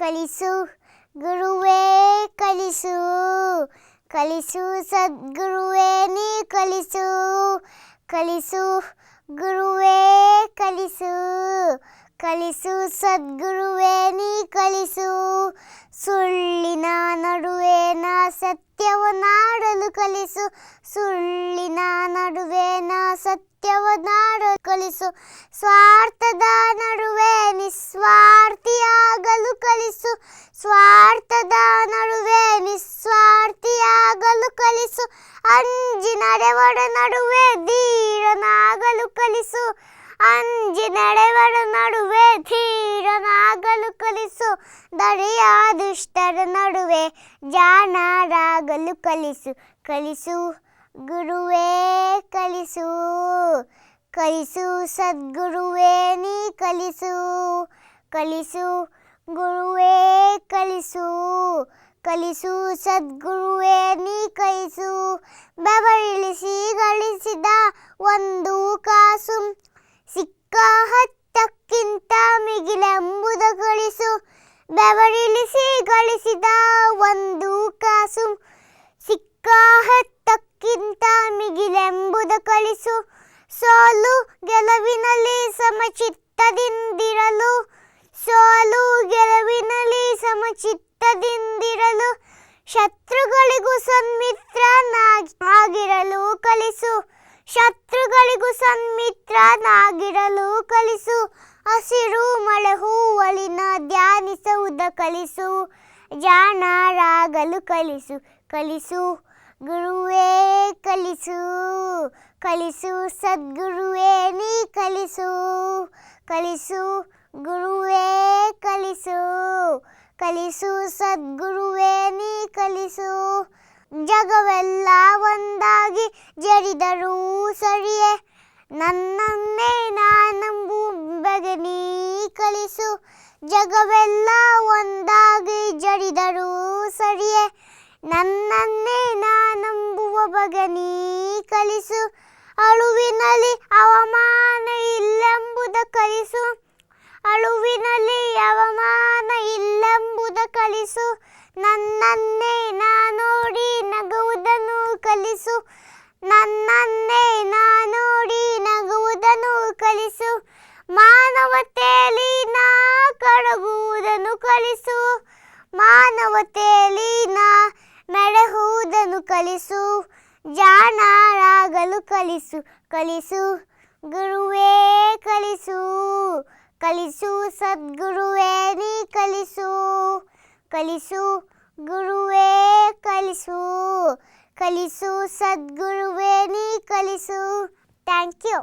ಕಲಿಸು ಗುರುವೇ ಕಲಿಸು. ಕಲಿಸು ಸದ್ಗುರುವೇ ನೀ ಕಲಿಸು. ಕಲಿಸು ಗುರುವೇ ಕಲಿಸು. ಕಲಿಸು ಸದ್ಗುರುವೇ, ನೀ ಕಲಿಸು. ಸುಳ್ಳಿನ ನಡುವೆ ನಾ ಸತ್ಯವನ್ನಾಡಲು ಕಲಿಸು. ಸುಳ್ಳಿನ ನಡುವೆ ನಾ ಸತ್ಯವನ್ನಾಡಲು ಕಲಿಸು. ಸ್ವಾರ್ಥದ ನಡುವೆ ನಿಸ್ವಾರ್ಥಿಯಾಗಲು ಕಲಿಸು. ಸ್ವಾರ್ಥದ ನಡುವೆ ನಿಸ್ವಾರ್ಥಿಯಾಗಲು ಕಲಿಸು. ಅಂಜಿನ ನಡೆವಡ ನಡುವೆ ಧೀರನಾಗಲು ಕಲಿಸು. ಅಂಜಿ ನಡೆವಡ ನಡುವೆ ಧೀರನಾಗಲು ಕಲಿಸು ದರಿಯ ದುಷ್ಟರ ನಡುವೆ ಜಾಣರಾಗಲು ಕಲಿಸು. ಕಲಿಸು, ಗುರುವೇ ಕಲಿಸು. ಕಲಿಸು, ಸದ್ಗುರುವೇ ನೀ ಕಲಿಸು. ಕಲಿಸು, ಗುರುವೇ ಕಲಿಸು. ಕಲಿಸು, ಸದ್ಗುರುವೇ ನೀ ಕಲಿಸು. ಬೆವರಿಳಿಸಿ ಗಳಿಸಿದ ಒಂದು ಕಾಸು. ಸಿಕ್ಕ ಹತ್ತಕ್ಕಿಂತ ಮಿಗಿಲೆಂಬುದ ಗಳಿಸು ಬೆವರಿಳಿಸಿ ಗಳಿಸಿದ ಒಂದು ಕಾಸು. ಸಿಕ್ಕಾಹತ್ತಕ್ಕಿಂತ ಮಿಗಿಲೆಂಬುದ ಕಳಿಸು ಸೋಲು ಗೆಲುವಿನಲ್ಲಿ ಸಮಚಿತ್ತದಿಂದಿರಲು. ಸೋಲು ಗೆಲುವಿನಲ್ಲಿ ಸಮಚಿತ್ತದಿಂದಿರಲು. ಶತ್ರುಗಳಿಗೂ ಸನ್ಮಿತ್ರನಾಗಿರಲು ಕಲಿಸು. ಶತ್ರುಗಳಿಗೂ ಸನ್ಮಿತ್ರನಾಗಿರಲು ಕಲಿಸು. ಹಸಿರು ಮಳೆ ಹೂವಳಿನ ಧ್ಯಾನಿಸುವುದ ಕಲಿಸು. ಜಾಣರಾಗಲು ಕಲಿಸು. ಕಲಿಸು. ಗುರುವೇ ಕಲಿಸು. ಕಲಿಸು. ಸದ್ಗುರುವೇ ನೀ ಕಲಿಸು. ಕಲಿಸು. ಗುರುವೇ ಕಲಿಸು. ಕಲಿಸು. ಸದ್ಗುರುವೇ ನೀ ಕಲಿಸು. ಜಗವೆಲ್ಲ ಒಂದಾಗಿ ಜರಿದರೂ ಸರಿಯೇ. ನನ್ನನ್ನೇ ನಾನಂಬುಬಗೆ ನೀ ಕಲಿಸು. ಜಗವೆಲ್ಲ ಒಂದಾಗಿ ಜರಿದರೂ ಸರಿಯೇ. ನನ್ನನ್ನೇ ನಾನಂಬುವ ಬಗೆ ನೀ ಕಲಿಸು. ಅಳುವಿನಲ್ಲಿ ಅವಮಾನ ಇಲ್ಲೆಂಬುದ ಕಲಿಸು. ಅಳುವಿನಲ್ಲಿ ಅವಮಾನ ಇಲ್ಲೆಂಬುದ ಕಲಿಸು. ನನ್ನನ್ನೇ ನಾ ನೋಡಿ ನಗುವುದನ್ನು ಕಲಿಸು. ನನ್ನನ್ನೇ ನಾನೋಡಿ ನಗುವುದನ್ನು ಕಲಿಸು. ಮಾನವತೆಯಲ್ಲಿ ನಾ ಕಡಗುವುದನ್ನು ಕಲಿಸು. ಮಾನವತೆಯಲ್ಲಿ ನಾ ನಡೆಹುವುದನ್ನು ಕಲಿಸು. ಜಾಣರಾಗಲು ಕಲಿಸು ಕಲಿಸು. ಗುರುವೇ ಕಲಿಸು ಕಲಿಸು. ಸದ್ಗುರುವೇ ನೀ ಕಲಿಸು ಕಲಿಸು. ಗುರುವೇ ಕಲಿಸು. ಕಲಿಸು ಸದ್ಗುರುವೇ ನೀ ಕಲಿಸು. Thank you